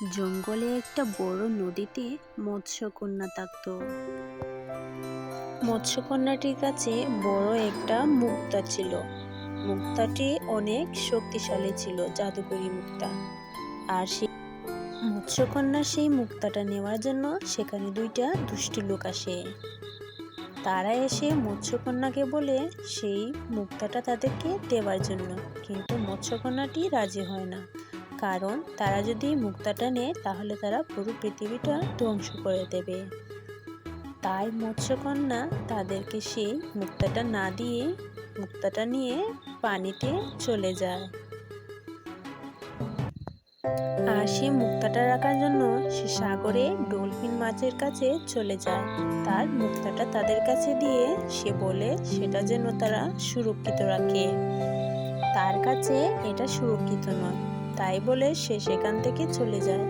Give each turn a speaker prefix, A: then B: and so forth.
A: জঙ্গলে একটা বড় নদীতে মৎস্যকন্যা থাকত। মৎস্যকন্যাটির কাছে বড় একটা মুক্তা ছিল। মুক্তাটি অনেক শক্তিশালী ছিল, জাদুকরি মুক্তা। আর সে মৎস্যকন্যা সেই মুক্তাটা নেওয়ার জন্য সেখানে দুইটা দুষ্টি লোক আসে। তারা এসে মৎস্যকন্যাকে বলে, সেই মুক্তাটা তাদেরকে দেওয়ার জন্য, কিন্তু মৎস্যকন্যাটি রাজি হয় না। কারণ তারা যদি মুক্তাটা নেয়, তাহলে তারা পুরো পৃথিবীটা ধ্বংস করে দেবে। তাই মৎস্যকন্যা তাদেরকে সেই মুক্তাটা না দিয়ে, মুক্তাটা নিয়ে পানিতে চলে যায়। আর সে মুক্তাটা রাখার জন্য সে সাগরে ডলফিন মাছের কাছে চলে যায়। তার মুক্তাটা তাদের কাছে দিয়ে সে বলে, সেটা যেন তারা সুরক্ষিত রাখে। তার কাছে এটা সুরক্ষিত নয়। তাই বলে সে সেখান থেকে চলে যায়।